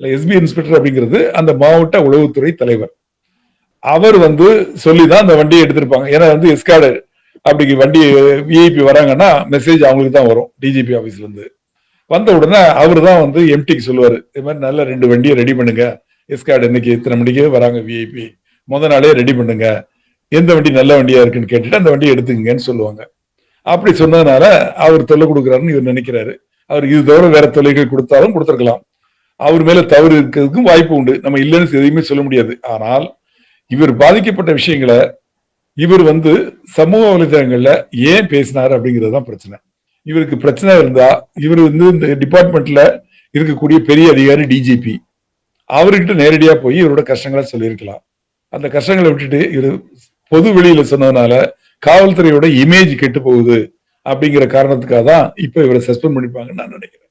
இல்லை SP inspector அப்படிங்கிறது அந்த மாவட்ட உளவுத்துறை தலைவர். அவர் வந்து சொல்லி தான் அந்த வண்டியை எடுத்திருப்பாங்க. ஏன்னா வந்து எஸ்கார்டு அப்படி வண்டி விஐபி வராங்கன்னா மெசேஜ் அவங்களுக்கு தான் வரும் டிஜிபி ஆஃபீஸ்லேருந்து வந்த உடனே அவர் தான் வந்து எம்டிக்கு சொல்லுவார் இது மாதிரி நல்ல ரெண்டு வண்டியை ரெடி பண்ணுங்க. எஸ்கார்டு இன்னைக்கு இத்தனை மணிக்கு வராங்க விஐபி முத நாளே ரெடி பண்ணுங்க. எந்த வண்டி நல்ல வண்டியா இருக்குன்னு கேட்டுட்டு அந்த வண்டியை எடுத்துக்கங்கன்னு சொல்லுவாங்க. அப்படி சொன்னதுனால அவர் தொல்லை கொடுக்குறாருன்னு இவர் நினைக்கிறாரு. அவர் இது தவிர வேற தொல்லைகள் கொடுத்தாலும் கொடுத்துருக்கலாம். அவர் மேல தவறு இருக்கிறதுக்கும் வாய்ப்பு உண்டு. நம்ம இல்லைன்னு எதையுமே சொல்ல முடியாது. ஆனால் இவர் பாதிக்கப்பட்ட விஷயங்களை இவர் வந்து சமூக வலைதளங்கள்ல ஏன் பேசினார் அப்படிங்கிறது தான் பிரச்சனை. இவருக்கு பிரச்சனை இருந்தா இவர் வந்து இந்த டிபார்ட்மெண்ட்ல இருக்கக்கூடிய பெரிய அதிகாரி டிஜிபி அவர்கிட்ட நேரடியா போய் இவரோட கஷ்டங்களை சொல்லியிருக்கலாம். அந்த கஷ்டங்களை விட்டுட்டு இவர் பொது வெளியில சொன்னதுனால காவல்துறையோட இமேஜ் கெட்டு போகுது அப்படிங்கிற காரணத்துக்காக தான் இப்ப இவரை சஸ்பெண்ட் பண்ணிப்பாங்கன்னு நான் நினைக்கிறேன்.